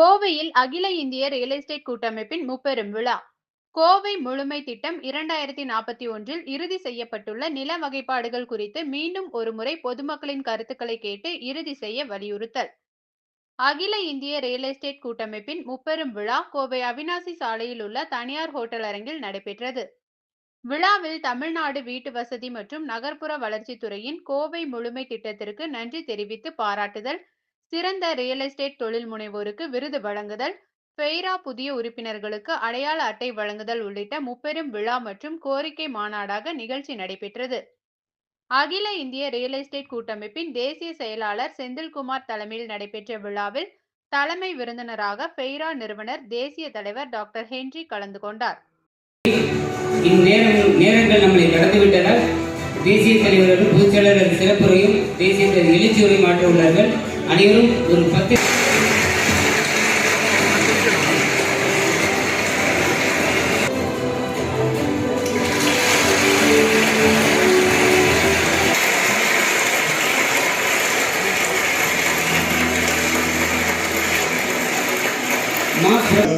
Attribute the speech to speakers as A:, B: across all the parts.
A: கோவையில் அகில இந்திய ரியல் எஸ்டேட் கூட்டமைப்பின் முப்பெரும் விழா. கோவை முழுமை திட்டம் இரண்டாயிரத்தி நாற்பத்தி ஒன்றில் இறுதி செய்யப்பட்டுள்ள நில வகைப்பாடுகள் குறித்து மீண்டும் ஒருமுறை பொதுமக்களின் கருத்துக்களை கேட்டு இறுதி செய்ய வலியுறுத்தல். அகில இந்திய ரியல் எஸ்டேட் கூட்டமைப்பின் முப்பெரும் விழா கோவை அவினாசி சாலையில் உள்ள தனியார் ஹோட்டல் அரங்கில் நடைபெற்றது. விழாவில் தமிழ்நாடு வீட்டு வசதி மற்றும் நகர்ப்புற வளர்ச்சித்துறையின் கோவை முழுமை திட்டத்திற்கு நன்றி தெரிவித்து பாராட்டுதல் சிறந்த ரியல் எஸ்டேட் தொழில் முனைவோருக்கு விருது வழங்குதல் பெய்ரா புதிய உறுப்பினர்களுக்கு அடையாள அட்டை வழங்குதல் உள்ளிட்ட முப்பெரும் விழா மற்றும் கோரிக்கை மாநாடாக நிகழ்ச்சி நடைபெற்றது. அகில இந்திய ரியல் எஸ்டேட் கூட்டமைப்பின் தேசிய செயலாளர் செந்தில்குமார் தலைமையில் நடைபெற்ற விழாவில் தலைமை விருந்தினராக பெய்ரா நிறுவனர் தேசிய தலைவர் டாக்டர் ஹென்றி கலந்து கொண்டார்.
B: நேரங்கள் நம்மளை கடந்துவிட்டதால் தேசிய தலைவர்கள் பொதுச்செயலாளர் சிறப்புரையும் தேசிய எழுச்சியுரையும் மாற்ற உள்ளார்கள். அனைவரும் ஒரு பத்து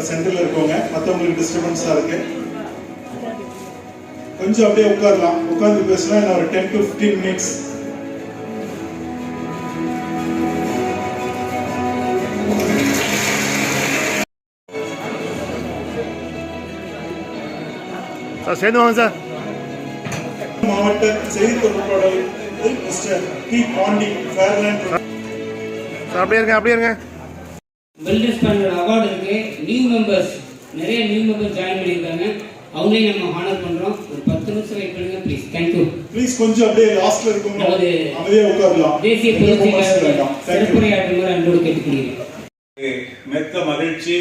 C: சென்டர்ல இருக்கவங்க மற்றவங்களுக்கு டிஸ்டர்பன்ஸா இருக்கு. கொஞ்சம் அப்படியே உட்காரலாம். உட்காந்து பேசலாம் இன்னும் ஒரு ten to fifteen minutes
D: sir சேர்ந்து வாங்க சார்.
C: மாவட்ட செய்தி தொடர்பாளர் mister T Pandi Fairland
D: sir அப்படியே இருங்க அப்படியே இருங்க.
B: வெல்னஸ் பேனல் அவார்டு இருக்கு. நியூ மெம்பர்ஸ் நிறைய நியூ மெம்பர்ஸ் ஜாயின் பண்ணியிருக்காங்க. அவங்களையும் நம்ம ஹானர் பண்றோம். ஒரு பத்து நிமிஷம் வெயிட் பண்ணுங்க ப்ளீஸ் தேங்க்யூ
C: ப்ளீஸ் கொஞ்சம் அப்படியே லாஸ்ட்ல இருக்கவங்க
B: நமது
C: அமைதியா உட்காரலாம்.
B: தேசிய பொதுச்செயலாளர் சிறப்புரையாற்றுமாறு அன்போடு கேட்டுக்கொள்கிறேன்.
E: மெத்த மகிழ்ச்சி.